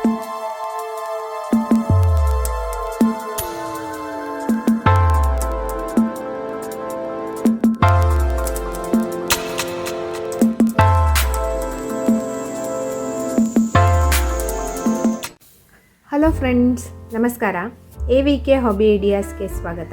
Hello friends ನಮಸ್ಕಾರ A V K hobby ಐಡಿಯಾಸ್ಗೆ ಸ್ವಾಗತ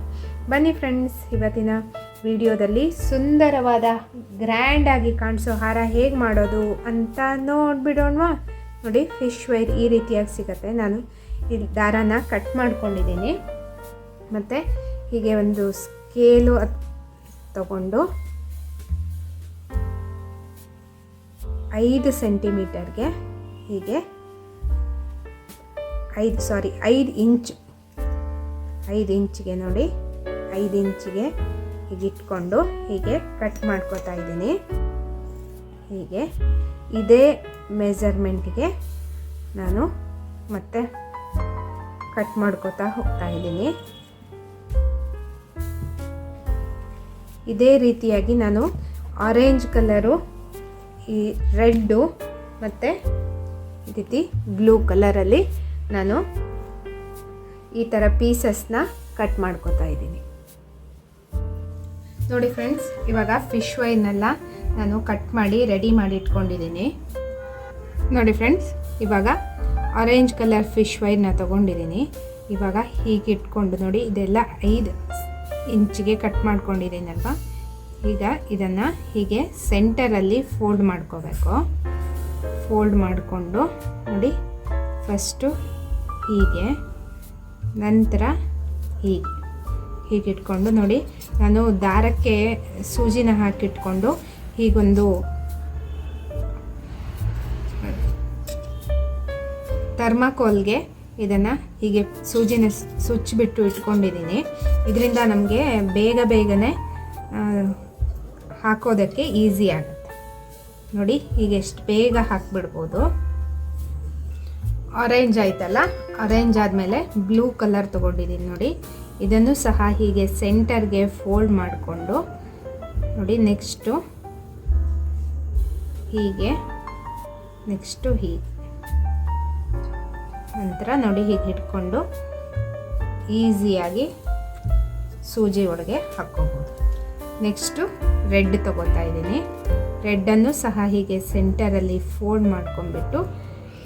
ಬನ್ನಿ ಫ್ರೆಂಡ್ಸ್ ಇವತ್ತಿನ ವಿಡಿಯೋದಲ್ಲಿ ಸುಂದರವಾದ ಗ್ರ್ಯಾಂಡಾಗಿ ಕಾಣಿಸೋ ಹಾರ ಹೇಗೆ ಮಾಡೋದು ಅಂತ ನೋಡಿಬಿಡೋಣವಾ? ನೋಡಿ ಫಿಶ್ ವೈರ್ ಈ ರೀತಿಯಾಗಿ ಸಿಗುತ್ತೆ. ನಾನು ಈ ದಾರಾನ ಕಟ್ ಮಾಡ್ಕೊಂಡಿದ್ದೀನಿ. ಮತ್ತು ಹೀಗೆ ಒಂದು ಸ್ಕೇಲು ತಗೊಂಡು ಐದು ಸೆಂಟಿಮೀಟರ್ಗೆ ಹೀಗೆ ಐದು ಸಾರಿ ಐದು ಇಂಚ್ ಐದು ಇಂಚಿಗೆ ನೋಡಿ ಐದು ಇಂಚಿಗೆ ಹೀಗೆ ಇಟ್ಕೊಂಡು ಹೀಗೆ ಕಟ್ ಮಾಡ್ಕೋತಾ ಇದ್ದೀನಿ. ಹೀಗೆ ಇದೇ ಮೆಜರ್ಮೆಂಟ್ಗೆ ನಾನು ಮತ್ತೆ ಕಟ್ ಮಾಡ್ಕೋತಾ ಹೋಗ್ತಾ ಇದ್ದೀನಿ. ಇದೇ ರೀತಿಯಾಗಿ ನಾನು ಆರೆಂಜ್ ಕಲರು ಈ ರೆಡ್ಡು ಮತ್ತು ಈ ರೀತಿ ಬ್ಲೂ ಕಲರಲ್ಲಿ ನಾನು ಈ ಥರ ಪೀಸಸ್ನ ಕಟ್ ಮಾಡ್ಕೋತಾ ಇದ್ದೀನಿ. ನೋಡಿ ಫ್ರೆಂಡ್ಸ್ ಇವಾಗ ಫಿಶ್ ವೈನೆಲ್ಲ ನಾನು ಕಟ್ ಮಾಡಿ ರೆಡಿ ಮಾಡಿ ಇಟ್ಕೊಂಡಿದ್ದೀನಿ. ನೋಡಿ ಫ್ರೆಂಡ್ಸ್ ಇವಾಗ ಆರೆಂಜ್ ಕಲರ್ ಫಿಶ್ ವೈರ್ನ ತೊಗೊಂಡಿದ್ದೀನಿ. ಇವಾಗ ಹೀಗೆ ಇಟ್ಕೊಂಡು ನೋಡಿ ಇದೆಲ್ಲ ಐದು ಇಂಚಿಗೆ ಕಟ್ ಮಾಡ್ಕೊಂಡಿದ್ದೀನಲ್ವ ಈಗ ಇದನ್ನು ಹೀಗೆ ಸೆಂಟರಲ್ಲಿ ಫೋಲ್ಡ್ ಮಾಡ್ಕೋಬೇಕು. ಫೋಲ್ಡ್ ಮಾಡಿಕೊಂಡು ನೋಡಿ ಫಸ್ಟು ಹೀಗೆ, ನಂತರ ಹೀಗೆ. ಹೀಗೆ ಇಟ್ಕೊಂಡು ನೋಡಿ, ನಾನು ದಾರಕ್ಕೆ ಸೂಜಿನ ಹಾಕಿಟ್ಕೊಂಡು ಹೀಗೊಂದು ಥರ್ಮಾಕೋಲ್ಗೆ ಇದನ್ನು ಹೀಗೆ ಸೂಜಿನ ಸುಚ್ಚಿಬಿಟ್ಟು ಇಟ್ಕೊಂಡಿದ್ದೀನಿ. ಇದರಿಂದ ನಮಗೆ ಬೇಗ ಬೇಗನೆ ಹಾಕೋದಕ್ಕೆ ಈಸಿ ಆಗುತ್ತೆ. ನೋಡಿ, ಹೀಗೆ ಎಷ್ಟು ಬೇಗ ಹಾಕಿಬಿಡ್ಬೋದು. ಆರೆಂಜ್ ಆಯ್ತಲ್ಲ ಆರೆಂಜ್ ಆದಮೇಲೆ ಬ್ಲೂ ಕಲರ್ ತೊಗೊಂಡಿದ್ದೀನಿ ನೋಡಿ. ಇದನ್ನು ಸಹ ಹೀಗೆ ಸೆಂಟರ್ಗೆ ಫೋಲ್ಡ್ ಮಾಡಿಕೊಂಡು ನೋಡಿ ನೆಕ್ಸ್ಟು ಹೀಗೆ ನೆಕ್ಸ್ಟು ಹೀಗೆ. ನಂತರ ನೋಡಿ ಹೀಗೆ ಇಟ್ಕೊಂಡು ಈಸಿಯಾಗಿ ಸೂಜಿ ಒಳಗೆ ಹಾಕ್ಕೋಬೋದು. ನೆಕ್ಸ್ಟು ರೆಡ್ ತಗೋತಾ ಇದ್ದೀನಿ. ರೆಡ್ಡನ್ನು ಸಹ ಹೀಗೆ ಸೆಂಟರಲ್ಲಿ ಫೋಲ್ಡ್ ಮಾಡ್ಕೊಂಬಿಟ್ಟು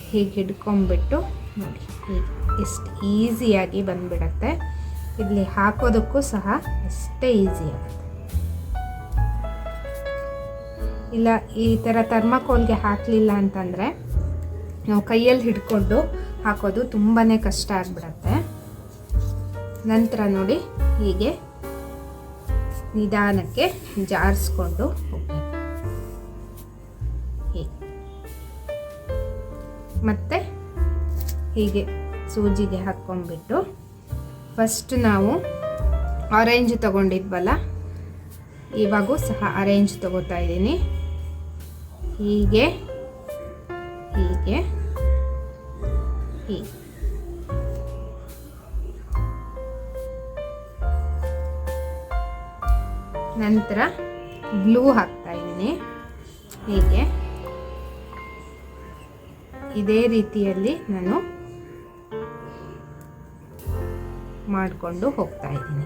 ಹೀಗೆ ಹಿಡ್ಕೊಂಬಿಟ್ಟು ನೋಡಿ, ಹೀಗೆ ಎಷ್ಟು ಈಸಿಯಾಗಿ ಬಂದುಬಿಡತ್ತೆ. ಇಲ್ಲಿ ಹಾಕೋದಕ್ಕೂ ಸಹ ಅಷ್ಟೇ ಈಸಿ ಆಗುತ್ತೆ. ಇಲ್ಲ, ಈ ಥರ ಥರ್ಮಾಕೋಲ್ಗೆ ಹಾಕಲಿಲ್ಲ ಅಂತಂದರೆ ನಾವು ಕೈಯಲ್ಲಿ ಹಿಡ್ಕೊಂಡು ಹಾಕೋದು ತುಂಬಾ ಕಷ್ಟ ಆಗಿಬಿಡತ್ತೆ. ನಂತರ ನೋಡಿ ಹೀಗೆ ನಿಧಾನಕ್ಕೆ ಜಾರಿಸ್ಕೊಂಡು ಹೀಗೆ. ಮತ್ತೆ ಹೀಗೆ ಸೂಜಿಗೆ ಹಾಕ್ಕೊಂಡ್ಬಿಟ್ಟು ಫಸ್ಟ್ ನಾವು ಆರೆಂಜ್ ತಗೊಂಡಿದ್ವಲ್ಲ? ಇವಾಗೂ ಸಹ ಆರೆಂಜ್ ತಗೋತಾ ಇದ್ದೀನಿ. ಹೀಗೆ ಹೀಗೆ ಹೀಗೆ. ನಂತರ ಬ್ಲೂ ಹಾಕ್ತಾ ಇದ್ದೀನಿ. ಹೀಗೆ. ಇದೇ ರೀತಿಯಲ್ಲಿ ನಾನು ಮಾಡಿಕೊಂಡು ಹೋಗ್ತಾ ಇದ್ದೀನಿ.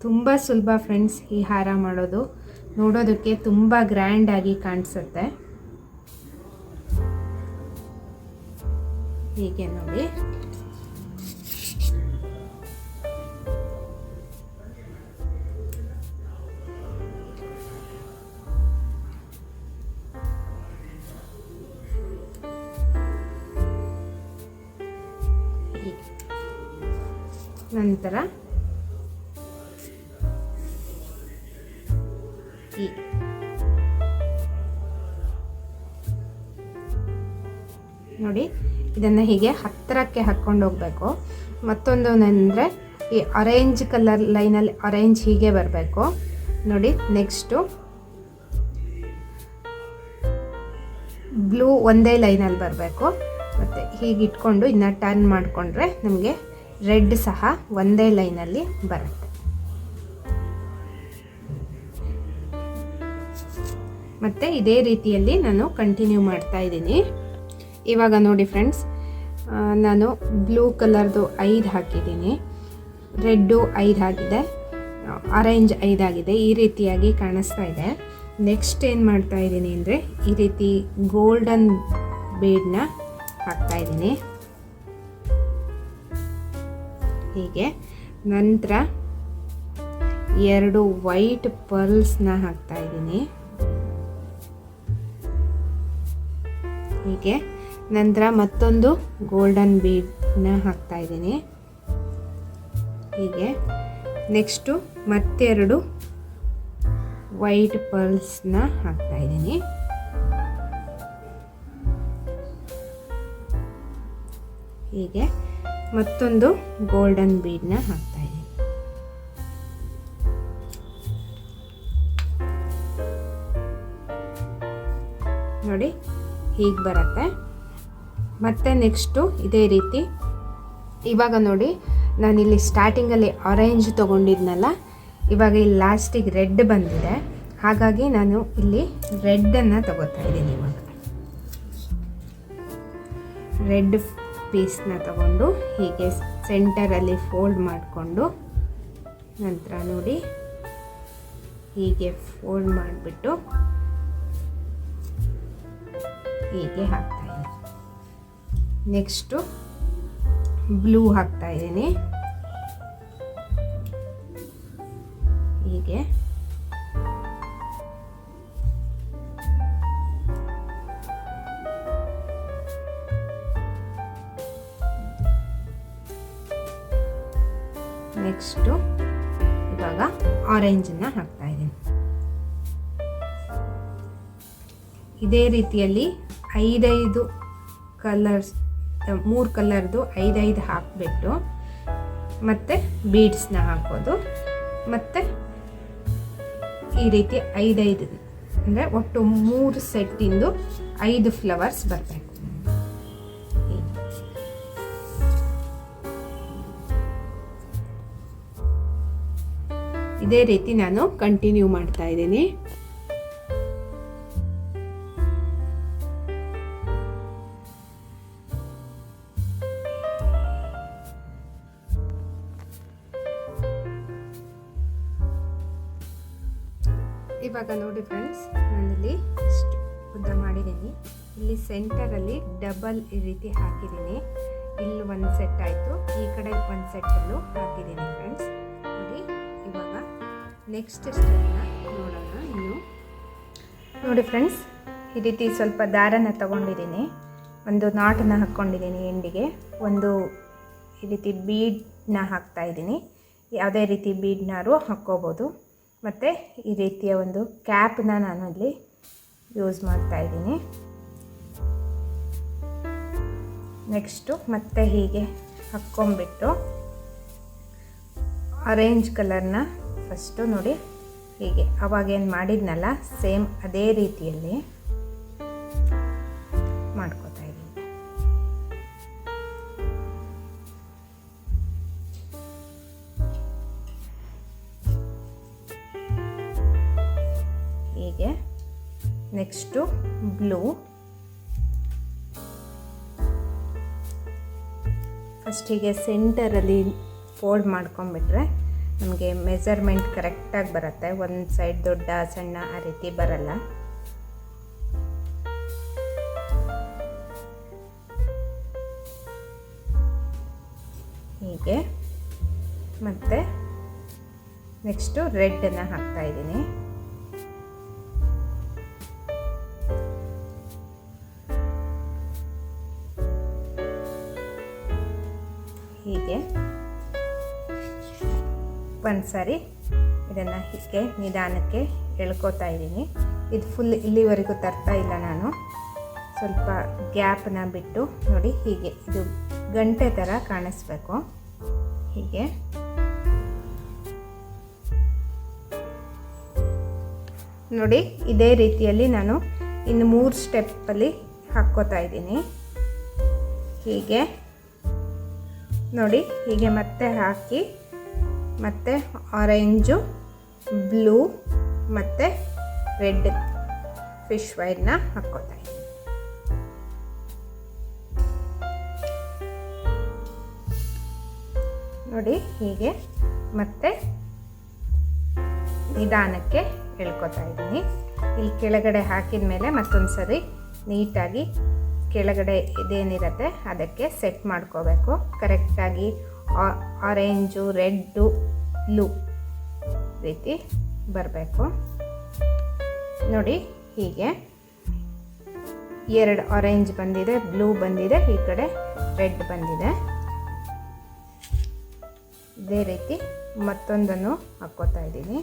ತುಂಬ ಸುಲಭ ಫ್ರೆಂಡ್ಸ್ ಈ ಹಾರ ಮಾಡೋದು. ನೋಡೋದಕ್ಕೆ ತುಂಬ ಗ್ರ್ಯಾಂಡಾಗಿ ಕಾಣಿಸುತ್ತೆ. ಹೀಗೆ ನೋಡಿ. ನಂತರ ನೋಡಿ, ಇದನ್ನು ಹೀಗೆ ಹತ್ತಿರಕ್ಕೆ ಹಾಕ್ಕೊಂಡು ಹೋಗಬೇಕು. ಮತ್ತೊಂದು ಅಂದರೆ ಈ ಅರೇಂಜ್ ಕಲರ್ ಲೈನಲ್ಲಿ ಅರೇಂಜ್ ಹೀಗೆ ಬರಬೇಕು. ನೋಡಿ ನೆಕ್ಸ್ಟು ಬ್ಲೂ ಒಂದೇ ಲೈನಲ್ಲಿ ಬರಬೇಕು. ಮತ್ತು ಹೀಗೆ ಇಟ್ಕೊಂಡು ಇನ್ನು ಟರ್ನ್ ಮಾಡಿಕೊಂಡ್ರೆ ನಮಗೆ ರೆಡ್ ಸಹ ಒಂದೇ ಲೈನಲ್ಲಿ ಬರುತ್ತೆ. ಮತ್ತು ಇದೇ ರೀತಿಯಲ್ಲಿ ನಾನು ಕಂಟಿನ್ಯೂ ಮಾಡ್ತಾ ಇದ್ದೀನಿ. ಇವಾಗ ನೋಡಿ ಫ್ರೆಂಡ್ಸ್ ನಾನು ಬ್ಲೂ ಕಲರ್ದು ಐದು ಹಾಕಿದ್ದೀನಿ. ರೆಡ್ಡು ಐದು ಆಗಿದೆ. ಆರೆಂಜ್ ಐದಾಗಿದೆ ಈ ರೀತಿಯಾಗಿ ಕಾಣಿಸ್ತಾ ಇದೆ. ನೆಕ್ಸ್ಟ್ ಏನು ಮಾಡ್ತಾ ಇದ್ದೀನಿ ಅಂದರೆ ಈ ರೀತಿ ಗೋಲ್ಡನ್ ಬೇಡ್ನ ಹಾಕ್ತಾ ಇದ್ದೀನಿ. ಹೀಗೆ. ನಂತರ ಎರಡು ವೈಟ್ ಪರ್ಲ್ಸ್ನ ಹಾಕ್ತಾ ಇದ್ದೀನಿ. ಹೀಗೆ. ನಂತರ ಮತ್ತೊಂದು ಗೋಲ್ಡನ್ ಬೀಡ್ನ ಹಾಕ್ತಾ ಇದ್ದೀನಿ. ಹೀಗೆ. ನೆಕ್ಸ್ಟು ಮತ್ತೆರಡು ವೈಟ್ ಪರ್ಲ್ಸ್ನ ಹಾಕ್ತಾ ಇದ್ದೀನಿ. ಹೀಗೆ. ಮತ್ತೊಂದು ಗೋಲ್ಡನ್ ಬೀಡ್ನ ಹಾಕ್ತಾ ಇದ್ದೀನಿ. ನೋಡಿ, ಹೀಗೆ ಬರುತ್ತೆ. ಮತ್ತೆ ನೆಕ್ಸ್ಟು ಇದೇ ರೀತಿ. ಇವಾಗ ನೋಡಿ, ನಾನಿಲ್ಲಿ ಸ್ಟಾರ್ಟಿಂಗಲ್ಲಿ ಆರೆಂಜ್ ತೊಗೊಂಡಿದ್ನಲ್ಲ, ಇವಾಗ ಇಲ್ಲಿ ಲಾಸ್ಟಿಗೆ ರೆಡ್ ಬಂದಿದೆ. ಹಾಗಾಗಿ ನಾನು ಇಲ್ಲಿ ರೆಡ್ಡನ್ನು ತಗೋತಾ ಇದ್ದೀನಿ ಇವಾಗ. ರೆಡ್ ಪೀಸ್ನ ತಗೊಂಡು ಹೀಗೆ ಸೆಂಟರಲ್ಲಿ ಫೋಲ್ಡ್ ಮಾಡಿಕೊಂಡು ನಂತರ ನೋಡಿ ಹೀಗೆ ಫೋಲ್ಡ್ ಮಾಡಿಬಿಟ್ಟು ಹೀಗೆ ಹಾಕ್ತಾ ಇದ್ದೀನಿ. ನೆಕ್ಸ್ಟು ಬ್ಲೂ ಹಾಕ್ತಾ ಇದ್ದೀನಿ. ಹೀಗೆ. ನೆಕ್ಸ್ಟು ಇವಾಗ ಆರೆಂಜನ್ನು ಹಾಕ್ತಾ ಇದ್ದೀನಿ. ಇದೇ ರೀತಿಯಲ್ಲಿ ಐದೈದು ಕಲರ್ಸ್ ಮೂರು ಕಲರ್ದು ಐದೈದು ಹಾಕಿಬಿಟ್ಟು ಮತ್ತು ಬೀಡ್ಸ್ನ ಹಾಕೋದು ಮತ್ತು ಈ ರೀತಿ ಐದೈದು, ಅಂದರೆ ಒಟ್ಟು ಮೂರು ಸೆಟ್ಟಿಂದು ಐದು ಫ್ಲವರ್ಸ್ ಬರಬೇಕು ಇದೇ ರೀತಿ ನಾನು ಕಂಟಿನ್ಯೂ ಮಾಡ್ತಾ ಇದ್ದೀನಿ. ಇವಾಗ ನೋಡಿ ಫ್ರೆಂಡ್ಸ್ ನಾನಿಲ್ಲಿ ಇಷ್ಟು ಉದ್ದ ಮಾಡಿದ್ದೀನಿ. ಇಲ್ಲಿ ಸೆಂಟರಲ್ಲಿ ಡಬಲ್ ಈ ರೀತಿ ಹಾಕಿದ್ದೀನಿ. ಇಲ್ಲಿ ಒಂದು ಸೆಟ್ ಆಯಿತು. ಈ ಕಡೆ ಒಂದು ಸೆಟ್ಟಲ್ಲೂ ಹಾಕಿದ್ದೀನಿ ಫ್ರೆಂಡ್ಸ್ ನೋಡಿ. ನೆಕ್ಸ್ಟ್ ಸ್ಟೆಪ್ನ ನೋಡೋಣ ಇನ್ನು. ನೋಡಿ ಫ್ರೆಂಡ್ಸ್ ಈ ರೀತಿ ಸ್ವಲ್ಪ ದಾರನ ತಗೊಂಡಿದ್ದೀನಿ. ಒಂದು ನಾಟನ್ನ ಹಾಕ್ಕೊಂಡಿದ್ದೀನಿ ಎಂಡಿಗೆ ಒಂದು ಈ ರೀತಿ ಬೀಡನ್ನ ಹಾಕ್ತಾ ಇದ್ದೀನಿ. ಯಾವುದೇ ರೀತಿ ಬೀಡ್ನಾರು ಹಾಕ್ಕೋಬೋದು. ಮತ್ತು ಈ ರೀತಿಯ ಒಂದು ಕ್ಯಾಪ್ನ ನಾನು ಅಲ್ಲಿ ಯೂಸ್ ಮಾಡ್ತಾ ಇದ್ದೀನಿ. ನೆಕ್ಸ್ಟು ಮತ್ತೆ ಹೀಗೆ ಹಾಕ್ಕೊಂಬಿಟ್ಟು ಆರೆಂಜ್ ಕಲರ್ನ ಫಸ್ಟು ನೋಡಿ ಹೀಗೆ. ಅವಾಗೇನು ಮಾಡಿದ್ನಲ್ಲ, ಸೇಮ್ ಅದೇ ರೀತಿಯಲ್ಲಿ ಮಾಡ್ಕೋತಾ ಇದ್ದೀನಿ. ಹೀಗೆ. Next blue. ಫಸ್ಟ್ ಹೀಗೆ ಸೆಂಟರಲ್ಲಿ ಫೋಲ್ಡ್ ಮಾಡ್ಕೊಂಬಿಟ್ರೆ ನಮಗೆ ಮೆಸರ್ಮೆಂಟ್ ಕರೆಕ್ಟಾಗಿ ಬರುತ್ತೆ. ಒಂದು ಸೈಡ್ ದೊಡ್ಡ, ಸಣ್ಣ ಆ ರೀತಿ ಬರಲ್ಲ. ಹೀಗೆ. ಮತ್ತು ನೆಕ್ಸ್ಟು ರೆಡ್ಡನ್ನು ಹಾಕ್ತಾ ಇದ್ದೀನಿ. ಹೀಗೆ. ಒಂದು ಸಾರಿ ಇದನ್ನು ಹೀಗೆ ನಿಧಾನಕ್ಕೆ ಎಳ್ಕೊತಾ ಇದ್ದೀನಿ. ಇದು ಫುಲ್ ಇಲ್ಲಿವರೆಗೂ ತರ್ತಾ ಇಲ್ಲ ನಾನು. ಸ್ವಲ್ಪ ಗ್ಯಾಪನ್ನ ಬಿಟ್ಟು ನೋಡಿ ಹೀಗೆ. ಇದು ಗಂಟೆ ಥರ ಕಾಣಿಸ್ಬೇಕು. ಹೀಗೆ. ನೋಡಿ, ಇದೇ ರೀತಿಯಲ್ಲಿ ನಾನು ಇನ್ನು ಮೂರು ಸ್ಟೆಪ್ಪಲ್ಲಿ ಹಾಕ್ಕೋತಾ ಇದ್ದೀನಿ. ಹೀಗೆ. ನೋಡಿ, ಹೀಗೆ ಮತ್ತೆ ಹಾಕಿ ಮತ್ತು ಆರೆಂಜು ಬ್ಲೂ ಮತ್ತು ರೆಡ್ ಫಿಶ್ ವೈರ್ನ ಹಾಕ್ಕೋತಾ ಇದ್ದೀನಿ. ನೋಡಿ ಹೀಗೆ ಮತ್ತೆ ನಿಧಾನಕ್ಕೆ ಎಳ್ಕೊತಾ ಇದ್ದೀನಿ. ಇಲ್ಲಿ ಕೆಳಗಡೆ ಹಾಕಿದ ಮೇಲೆ ಮತ್ತೊಂದು ಸರಿ ನೀಟಾಗಿ ಕೆಳಗಡೆ ಇದೇನಿರುತ್ತೆ ಅದಕ್ಕೆ ಸೆಟ್ ಮಾಡ್ಕೋಬೇಕು. ಕರೆಕ್ಟಾಗಿ ಆರೆಂಜು ರೆಡ್ಡು ಬ್ಲೂ ರೀತಿ ಬರಬೇಕು. ನೋಡಿ ಹೀಗೆ. ಎರಡು ಆರೆಂಜ್ ಬಂದಿದೆ ಬ್ಲೂ ಬಂದಿದೆ, ಈ ಕಡೆ ರೆಡ್ ಬಂದಿದೆ. ಇದೇ ರೀತಿ ಮತ್ತೊಂದನ್ನು ಹಾಕ್ಕೋತಾ ಇದ್ದೀನಿ.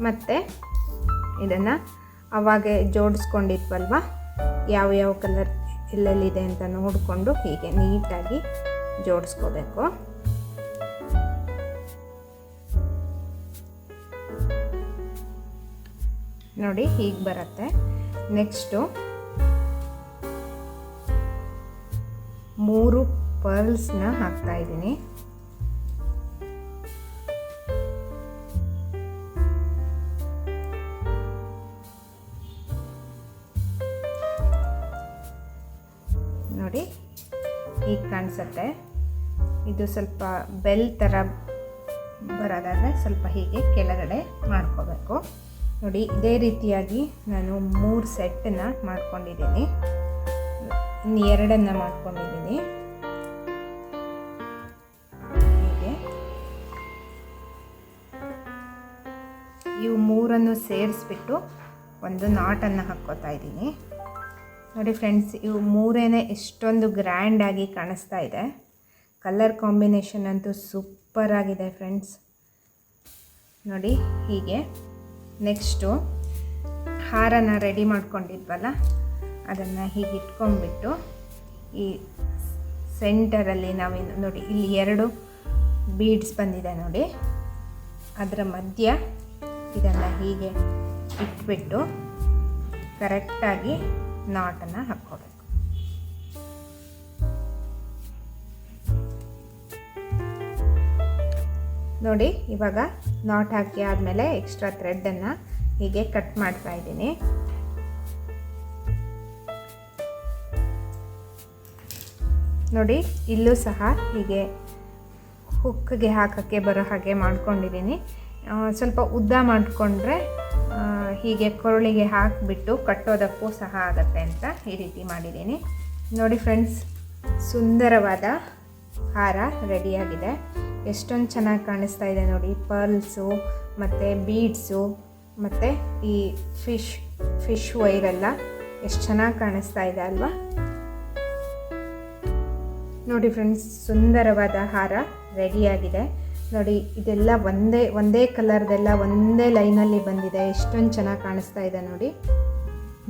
ಮತ್ತು ಇದನ್ನು ಅವಾಗೆ ಜೋಡಿಸ್ಕೊಂಡಿದ್ವಲ್ವ? ಯಾವ ಯಾವ ಕಲರ್ ಎಲ್ಲೆಲ್ಲಿದೆ ಅಂತ ನೋಡಿಕೊಂಡು ಹೀಗೆ ನೀಟಾಗಿ ಜೋಡಿಸ್ಕೋಬೇಕು. ನೋಡಿ ಹೀಗೆ ಬರುತ್ತೆ. ನೆಕ್ಸ್ಟು ಮೂರು ಪರ್ಲ್ಸ್ನ ಹಾಕ್ತಾ ಇದ್ದೀನಿ. ಈಗ ಕಾಣಿಸುತ್ತೆ. ಇದು ಸ್ವಲ್ಪ ಬೆಲ್ ಥರ ಬರೋದಾದರೆ ಸ್ವಲ್ಪ ಹೀಗೆ ಕೆಳಗಡೆ ಮಾಡ್ಕೋಬೇಕು. ನೋಡಿ, ಇದೇ ರೀತಿಯಾಗಿ ನಾನು ಮೂರು ಸೆಟ್ಟನ್ನು ಮಾಡ್ಕೊಂಡಿದ್ದೀನಿ. ಇನ್ನು ಎರಡನ್ನು ಮಾಡ್ಕೊಂಡಿದ್ದೀನಿ. ಹೀಗೆ. ಇವು ಮೂರನ್ನು ಸೇರಿಸ್ಬಿಟ್ಟು ಒಂದು ನಾಟನ್ನು ಹಾಕ್ಕೋತಾ ಇದ್ದೀನಿ. ನೋಡಿ ಫ್ರೆಂಡ್ಸ್, ಇವು ಮೂರೇ ಎಷ್ಟೊಂದು ಗ್ರ್ಯಾಂಡಾಗಿ ಕಾಣಿಸ್ತಾ ಇದೆ. ಕಲರ್ ಕಾಂಬಿನೇಷನ್ ಅಂತೂ ಸೂಪರ್ ಆಗಿದೆ ಫ್ರೆಂಡ್ಸ್. ನೋಡಿ ಹೀಗೆ. ನೆಕ್ಸ್ಟು ಹಾರನ ರೆಡಿ ಮಾಡ್ಕೊಂಡಿದ್ವಲ್ಲ, ಅದನ್ನು ಹೀಗೆ ಇಟ್ಕೊಂಡ್ಬಿಟ್ಟು ಈ ಸೆಂಟರಲ್ಲಿ ನಾವೇನು ನೋಡಿ ಇಲ್ಲಿ ಎರಡು ಬೀಡ್ಸ್ ಬಂದಿದೆ ನೋಡಿ. ಅದರ ಮಧ್ಯ ಇದನ್ನು ಹೀಗೆ ಇಟ್ಬಿಟ್ಟು ಕರೆಕ್ಟಾಗಿ ನಾಟನ್ನು ಹಾಕ್ಕೋಬೇಕು. ನೋಡಿ, ಇವಾಗ ನಾಟ್ ಹಾಕಿ ಆದಮೇಲೆ ಎಕ್ಸ್ಟ್ರಾ ಥ್ರೆಡ್ಡನ್ನು ಹೀಗೆ ಕಟ್ ಮಾಡ್ತಾ ಇದ್ದೀನಿ. ನೋಡಿ, ಇಲ್ಲೂ ಸಹ ಹೀಗೆ ಹುಕ್ಗೆ ಹಾಕೋಕ್ಕೆ ಬರೋ ಹಾಗೆ ಮಾಡ್ಕೊಂಡಿದ್ದೀನಿ. ಸ್ವಲ್ಪ ಉದ್ದ ಮಾಡಿಕೊಂಡ್ರೆ ಹೀಗೆ ಕೊರಳಿಗೆ ಹಾಕಿಬಿಟ್ಟು ಕಟ್ಟೋದಕ್ಕೂ ಸಹ ಆಗುತ್ತೆ ಅಂತ ಈ ರೀತಿ ಮಾಡಿದ್ದೀನಿ. ನೋಡಿ ಫ್ರೆಂಡ್ಸ್ ಸುಂದರವಾದ ಹಾರ ರೆಡಿಯಾಗಿದೆ ಎಷ್ಟೊಂದು ಚೆನ್ನಾಗಿ ಕಾಣಿಸ್ತಾ ಇದೆ ನೋಡಿ ಪರ್ಲ್ಸು ಮತ್ತು ಬೀಡ್ಸು ಮತ್ತು ಈ ಫಿಶ್ ಫಿಶ್ ವೈರೆಲ್ಲ ಎಷ್ಟು ಚೆನ್ನಾಗಿ ಕಾಣಿಸ್ತಾ ಇದೆ ಅಲ್ವಾ? ನೋಡಿ ಫ್ರೆಂಡ್ಸ್ ಸುಂದರವಾದ ಹಾರ ರೆಡಿಯಾಗಿದೆ ನೋಡಿ, ಇದೆಲ್ಲ ಒಂದೇ ಒಂದೇ ಕಲರ್ದೆಲ್ಲ ಒಂದೇ ಲೈನಲ್ಲಿ ಬಂದಿದೆ. ಎಷ್ಟೊಂದು ಚೆನ್ನಾಗಿ ಕಾಣಿಸ್ತಾ ಇದೆ ನೋಡಿ.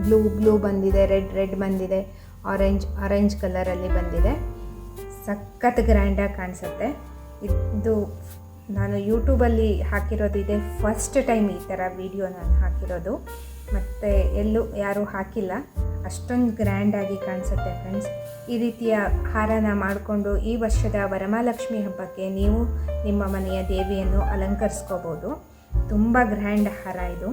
ಬ್ಲೂ ಬ್ಲೂ ಬಂದಿದೆ ರೆಡ್ ರೆಡ್ ಬಂದಿದೆ ಆರೆಂಜ್ ಆರೆಂಜ್ ಕಲರಲ್ಲಿ ಬಂದಿದೆ. ಸಖತ್ ಗ್ರ್ಯಾಂಡಾಗಿ ಕಾಣಿಸುತ್ತೆ. ಇದು ನಾನು ಯೂಟ್ಯೂಬಲ್ಲಿ ಹಾಕಿರೋದು ಇದೆ. ಫಸ್ಟ್ ಟೈಮ್ ಈ ಥರ ವಿಡಿಯೋ ನಾನು ಹಾಕಿರೋದು. ಮತ್ತು ಎಲ್ಲೂ ಯಾರೂ ಹಾಕಿಲ್ಲ. ಅಷ್ಟೊಂದು ಗ್ರ್ಯಾಂಡಾಗಿ ಕಾಣಿಸುತ್ತೆ ಫ್ರೆಂಡ್ಸ್ ಈ ರೀತಿಯ ಹಾರನ ಮಾಡಿಕೊಂಡು ಈ ವರ್ಷದ ವರಮಹಾಲಕ್ಷ್ಮಿ ಹಬ್ಬಕ್ಕೆ ನೀವು ನಿಮ್ಮ ಮನೆಯ ದೇವಿಯನ್ನು ಅಲಂಕರಿಸ್ಕೋಬೋದು. ತುಂಬ ಗ್ರ್ಯಾಂಡ್ ಹಾರ ಇದು.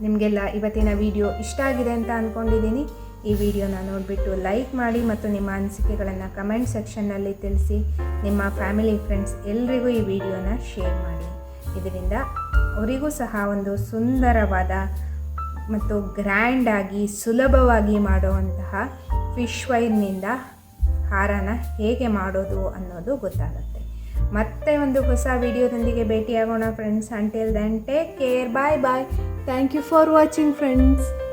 ನಿಮಗೆಲ್ಲ ಇವತ್ತಿನ ವಿಡಿಯೋ ಇಷ್ಟ ಆಗಿದೆ ಅಂತ ಅಂದ್ಕೊಂಡಿದ್ದೀನಿ ಈ ವಿಡಿಯೋನ ನೋಡಿಬಿಟ್ಟು ಲೈಕ್ ಮಾಡಿ ಮತ್ತು ನಿಮ್ಮ ಅನಿಸಿಕೆಗಳನ್ನು ಕಮೆಂಟ್ ಸೆಕ್ಷನ್ನಲ್ಲಿ ತಿಳಿಸಿ. ನಿಮ್ಮ ಫ್ಯಾಮಿಲಿ ಫ್ರೆಂಡ್ಸ್ ಎಲ್ರಿಗೂ ಈ ವಿಡಿಯೋನ ಶೇರ್ ಮಾಡಿ. ಇದರಿಂದ ಅವರಿಗೂ ಸಹ ಒಂದು ಸುಂದರವಾದ ಮತ್ತು ಗ್ರ್ಯಾಂಡಾಗಿ ಸುಲಭವಾಗಿ ಮಾಡುವಂತಹ ಫಿಶ್ ವೈರ್ನಿಂದ ಹಾರನ ಹೇಗೆ ಮಾಡೋದು ಅನ್ನೋದು ಗೊತ್ತಾಗುತ್ತೆ. ಮತ್ತೆ ಒಂದು ಹೊಸ ವಿಡಿಯೋದೊಂದಿಗೆ ಭೇಟಿಯಾಗೋಣ friends until then take care bye bye thank you for watching friends